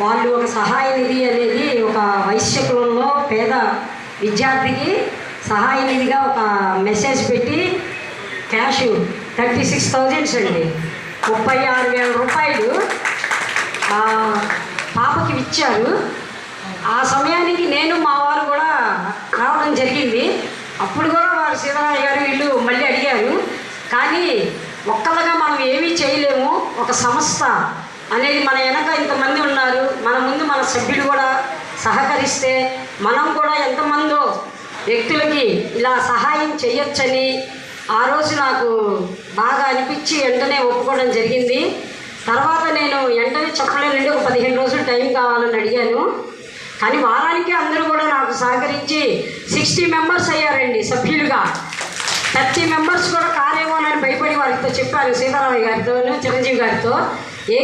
వాళ్ళు ఒక సహాయ నిధి అనేది ఒక వైశ్య కులంలో పేద విద్యార్థికి సహాయ నిధిగా ఒక మెసేజ్ పెట్టి క్యాష్ థర్టీ సిక్స్ థౌజండ్స్ అండి. ముప్పై ఆరు వేల రూపాయలు పాపకి ఇచ్చారు. ఆ సమయానికి నేను మా వారు కూడా రావడం జరిగింది. అప్పుడు కూడా వారు సీతారామయ్య గారు వీళ్ళు మళ్ళీ అడిగారు. కానీ ఒక్కలుగా మనం ఏమీ చేయలేము. ఒక సంస్థ అనేది మన వెనక ఇంతమంది ఉన్నారు. మన ముందు మన సభ్యులు కూడా సహకరిస్తే మనం కూడా ఎంతమందో వ్యక్తులకి ఇలా సహాయం చేయొచ్చని ఆ రోజు నాకు బాగా అనిపించి వెంటనే ఒప్పుకోవడం జరిగింది. తర్వాత నేను వెంటనే చెప్పలేనండి ఒక పదిహేను రోజులు టైం కావాలని అడిగాను. కానీ వారానికి అందరూ కూడా నాకు సహకరించి సిక్స్టీ మెంబర్స్ అయ్యారండి సభ్యులుగా. థర్టీ మెంబర్స్ కూడా కారేమోనని భయపడి వారితో చెప్పాను సీతారామయ్య గారితో చిరంజీవి గారితో. ఏ